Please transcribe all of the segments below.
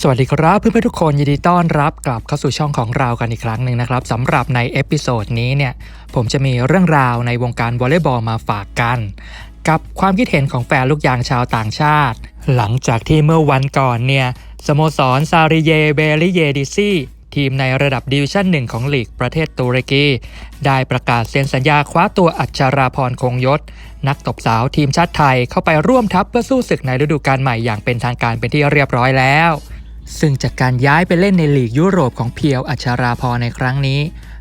สวัสดีครับเพื่อนๆทุกคนยินดีต้อนรับกลับเข้าสู่ช่องของเรากันอีกครั้งหนึ่งนะครับสำหรับในเอพิโซดนี้เนี่ยผมจะมีเรื่องราวในวงการวอลเลย์บอลมาฝากกัน กับความคิดเห็นของแฟนลูกยางชาวต่างชาติ หลังจากที่เมื่อวันก่อนเนี่ยสโมสรซาริเยเบลิเยดิซีทีมในระดับดิวิชั่นหนึ่งของลีกประเทศตุรกี ได้ประกาศเซ็นสัญญาคว้าตัวอัชราพรคงยศ นักตบสาวทีมชาติไทยเข้าไปร่วมทัพเพื่อสู้ศึกในฤดูกาลใหม่อย่างเป็นทางการเป็นที่เรียบร้อยแล้ว ซึ่งจากการย้ายไปเล่นในลีกยุโรปของเพียวอัชราพรในครั้งนี้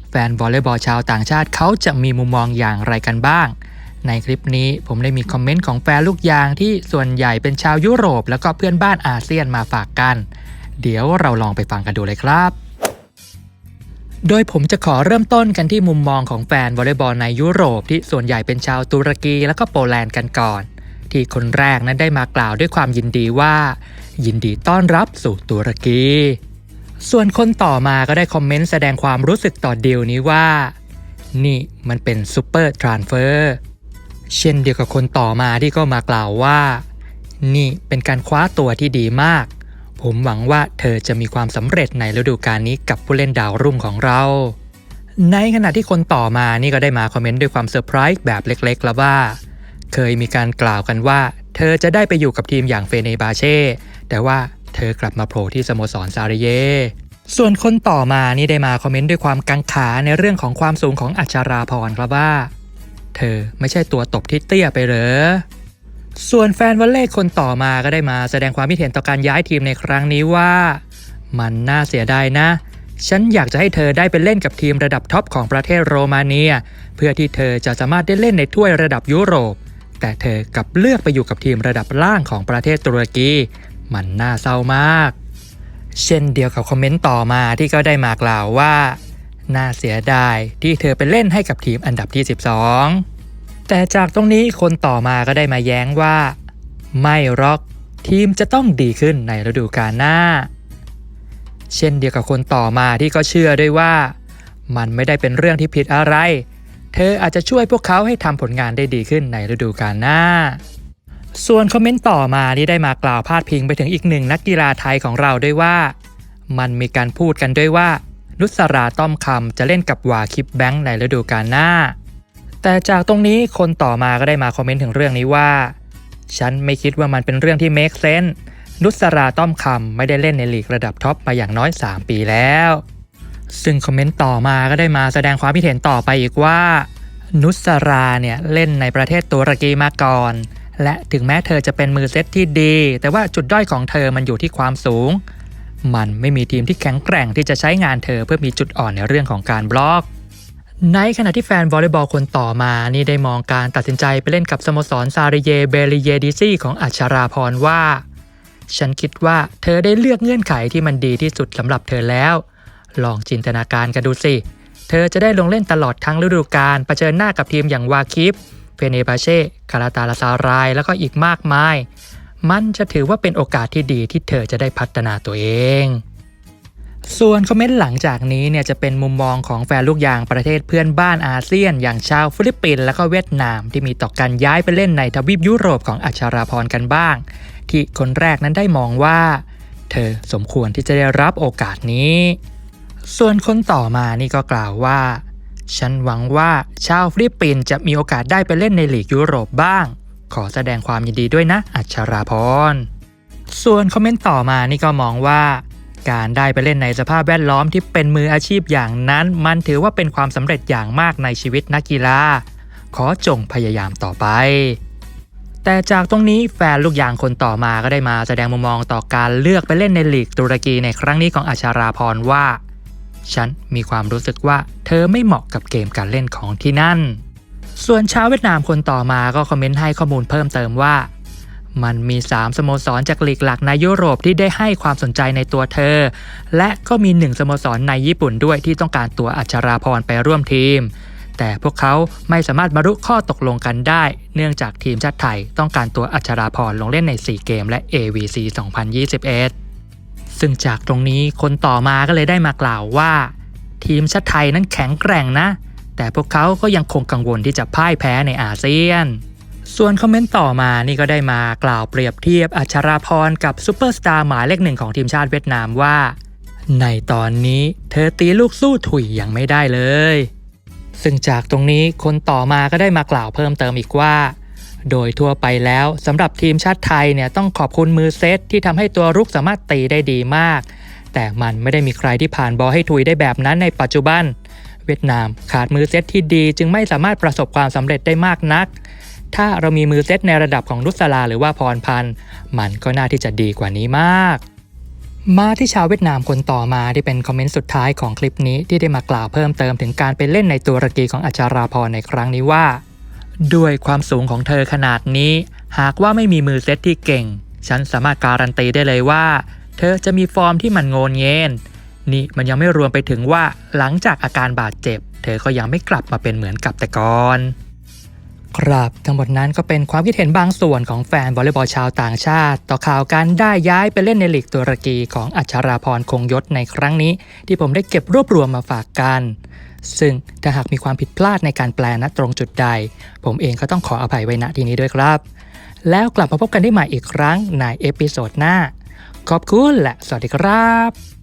แฟนวอลเลย์บอลชาวต่างชาติเขาจะมีมุมมองอย่างไรกันบ้าง ในคลิปนี้ผมได้มีคอมเมนต์ของแฟนลูกยางที่ส่วนใหญ่เป็นชาวยุโรป แล้วก็เพื่อนบ้านอาเซียนมาฝากกัน เดี๋ยวเราลองไปฟังกันดูเลยครับ โดยผมจะขอเริ่มต้นกันที่มุมมองของแฟนวอลเลย์บอลในยุโรปที่ส่วนใหญ่เป็นชาวตุรกีแล้วก็โปแลนด์กันก่อนที่คนแรกนั้นได้มากล่าวด้วยความยินดีว่า ยินดีต้อนรับสู่ตุรกี ส่วนคนต่อมาก็ได้คอมเมนต์แสดงความรู้สึกต่อดีลนี้ว่า นี่มันเป็นซูเปอร์ทรานเฟอร์เช่นเดียวกับคนต่อมาที่ก็มากล่าวว่า นี่เป็นการคว้าตัวที่ดีมาก ผมหวังว่าเธอจะมีความสำเร็จในฤดูกาลนี้กับผู้เล่นดาวรุ่งของเรา ในขณะที่คนต่อมานี่ก็ได้มาคอมเมนต์ด้วยความเซอร์ไพรส์แบบเล็กๆ แล้วว่า เคยมีการกล่าวกันว่า เธอจะได้ไปอยู่กับทีมอย่างเฟเนบาเช่ แต่ว่าเธอกลับมาโผล่ที่สโมสรซาริเย ส่วนคนต่อมานี่ได้มาคอมเมนต์ด้วยความกังขาในเรื่องของความสูงของอัชราพรครับว่า เธอไม่ใช่ตัวตบที่เตี้ยไปเหรอ ส่วนแฟนวอลเล่คนต่อมาก็ได้มาแสดงความคิดเห็นต่อการย้ายทีมในครั้งนี้ว่า มันน่าเสียดายนะฉันอยากจะให้เธอได้ไปเล่นกับทีมระดับท็อปของประเทศโรมาเนีย เพื่อที่เธอจะสามารถได้เล่นในถ้วยระดับยุโรป แต่เธอกลับเลือกไปอยู่กับทีมระดับล่างของประเทศตุรกี มันน่าเศร้ามาก เช่นเดียวกับคอมเมนต์ต่อมาที่ก็ได้มากล่าวว่า น่าเสียดายที่เธอไปเล่นให้กับทีมอันดับที่ 12 แต่จากตรงนี้คนต่อมาก็ได้มาแย้งว่า ไม่รอกทีมจะต้องดีขึ้นในฤดูกาลหน้า เช่นเดียวกับคนต่อมาที่ก็เชื่อด้วยว่า มันไม่ได้เป็นเรื่องที่ผิดอะไร เธออาจจะช่วยพวกเขาให้ทำผลงานได้ดีขึ้นในฤดูกาลหน้า ส่วนคอมเมนต์ต่อมาที่ได้มากล่าวพาดพิงไปถึงอีกหนึ่งนักกีฬาไทยของเราด้วยว่า มันมีการพูดกันด้วยว่า นุสราต้อมคำจะเล่นกับวาคิปแบงค์ในฤดูกาลหน้า แต่จากตรงนี้คนต่อมาก็ได้มาคอมเมนต์ถึงเรื่องนี้ว่า ฉันไม่คิดว่ามันเป็นเรื่องที่ make sense นุสราต้อมคำไม่ได้เล่นในลีกระดับท็อปมาอย่างน้อย 3 ปีแล้ว ซึ่งคอมเมนต์ต่อมาก็ได้มาแสดงความคิดเห็นต่อไปอีกว่า นุสราเนี่ยเล่นในประเทศตุรกีมาก่อน และถึงแม้เธอจะเป็นมือเซตที่ดี แต่ว่าจุดด้อยของเธอมันอยู่ที่ความสูง มันไม่มีทีมที่แข็งแกร่งที่จะใช้งานเธอเพื่อมีจุดอ่อนในเรื่องของการบล็อก ในขณะที่แฟนวอลเลย์บอลคนต่อมา นี่ได้มองการตัดสินใจไปเล่นกับสโมสรซาริเยเบลิเยดิซีของอัชราพรว่า ฉันคิดว่าเธอได้เลือกเงื่อนไขที่มันดีที่สุดสำหรับเธอแล้ว ลองจินตนาการกันดูสิ เธอจะได้ลงเล่นตลอดทั้งฤดูกาลเผชิญหน้ากับทีมอย่างวาคิฟ เฟเนบาเช่คาราตาลาซาราย แล้วก็อีกมากมาย มันจะถือว่าเป็นโอกาสที่ดีที่เธอจะได้พัฒนาตัวเอง ส่วนคอมเมนต์หลังจากนี้เนี่ยจะเป็นมุมมองของแฟนลูกยางประเทศเพื่อนบ้านอาเซียน อย่างชาวฟิลิปปินส์และก็เวียดนามที่มีต่อการย้ายไปเล่นในทวีปยุโรปของอัชราพรกันบ้าง ที่คนแรกนั้นได้มองว่า เธอสมควรที่จะได้รับโอกาสนี้ ส่วนคนต่อมานี่ก็กล่าวว่า ฉันหวังว่าชาวฟิลิปปินส์จะมีโอกาสได้ไปเล่นในลีกยุโรปบ้าง ขอแสดงความยินดีด้วยนะ อัชราพร ส่วนคอมเมนต์ต่อมานี่ก็มองว่า การได้ไปเล่นในสภาพแวดล้อมที่เป็นมืออาชีพอย่างนั้น มันถือว่าเป็นความสำเร็จอย่างมากในชีวิตนักกีฬา ขอจงพยายามต่อไป แต่จากตรงนี้แฟนลูกยางคนต่อมาก็ได้มาแสดงมุมมองต่อการเลือกไปเล่นในลีกตุรกีในครั้งนี้ของอัชราพรว่า ฉันมีความรู้สึกว่าเธอไม่เหมาะกับเกมการเล่นของที่นั่น ส่วนชาวเวียดนามคนต่อมาก็คอมเมนต์ให้ข้อมูลเพิ่มเติมว่า มันมี 3 สโมสรจากลีกหลักในยุโรปที่ได้ให้ความสนใจในตัวเธอ และก็มี 1 สโมสรในญี่ปุ่นด้วยที่ต้องการตัวอัชราพรไปร่วมทีม แต่พวกเขาไม่สามารถบรรลุข้อตกลงกันได้ เนื่องจากทีมชาติไทยต้องการตัวอัชราพรลงเล่นใน 4 เกมและ AVC 2021 ซึ่งจากตรงนี้คนต่อมาก็เลยได้มากล่าวว่า ทีมชาติไทยนั้นแข็งแกร่งนะ แต่พวกเขาก็ยังคงกังวลที่จะพ่ายแพ้ในอาเซียน ส่วนคอมเมนต์ต่อมานี่ก็ได้มากล่าวเปรียบเทียบอัชราพรกับซูเปอร์สตาร์หมายเลขหนึ่งของทีมชาติเวียดนามว่า ในตอนนี้เธอตีลูกสู้ถุยยังไม่ได้เลย ซึ่งจากตรงนี้คนต่อมาก็ได้มากล่าวเพิ่มเติมอีกว่า โดยทั่วไปแล้วสำหรับทีมชาติไทยเนี่ยต้องขอบคุณมือเซตที่ทำให้ตัวรุกสามารถตีได้ดีมาก แต่มันไม่ได้มีใครที่ผ่านบอลให้ถุยได้แบบนั้นในปัจจุบัน เวียดนามขาดมือเซตที่ดีจึงไม่สามารถประสบความสำเร็จได้มากนัก ถ้าเรามีมือเซตในระดับของนุสลาหรือว่าพรพันธ์มันก็น่าที่จะดีกว่านี้มากมาที่ชาวเวียดนามคนต่อมาที่เป็นคอมเมนต์สุดท้ายของคลิปนี้ที่ได้มากล่าวเพิ่มเติมถึงการไปเล่นในตุรกีของอัชราพรในครั้งนี้ว่า ด้วยความสูงของเธอขนาดนี้ หากว่าไม่มีมือเซตที่เก่ง ฉันสามารถการันตีได้เลยว่า เธอจะมีฟอร์มที่มันโงนเงนนี่มันยังไม่รวมไปถึงว่าหลังจากอาการบาดเจ็บ เธอก็ยังไม่กลับมาเป็นเหมือนกับแต่ก่อน ครับ ทั้งหมดนั้นก็เป็นความคิดเห็นบางส่วนของแฟนวอลเลย์บอลชาวต่างชาติ ต่อข่าวการได้ย้ายไปเล่นในลีกตุรกีของอัชราพรคงยศในครั้งนี้ ที่ผมได้เก็บรวบรวมมาฝากกัน ซึ่งถ้าหากมีความผิดพลาดในการแปลณตรงจุดใด ผมเองก็ต้องขออภัยไว้ณที่นี้ด้วยครับ แล้วกลับมาพบกันได้ใหม่อีกครั้งในเอพิโซดหน้า ขอบคุณและสวัสดีครับ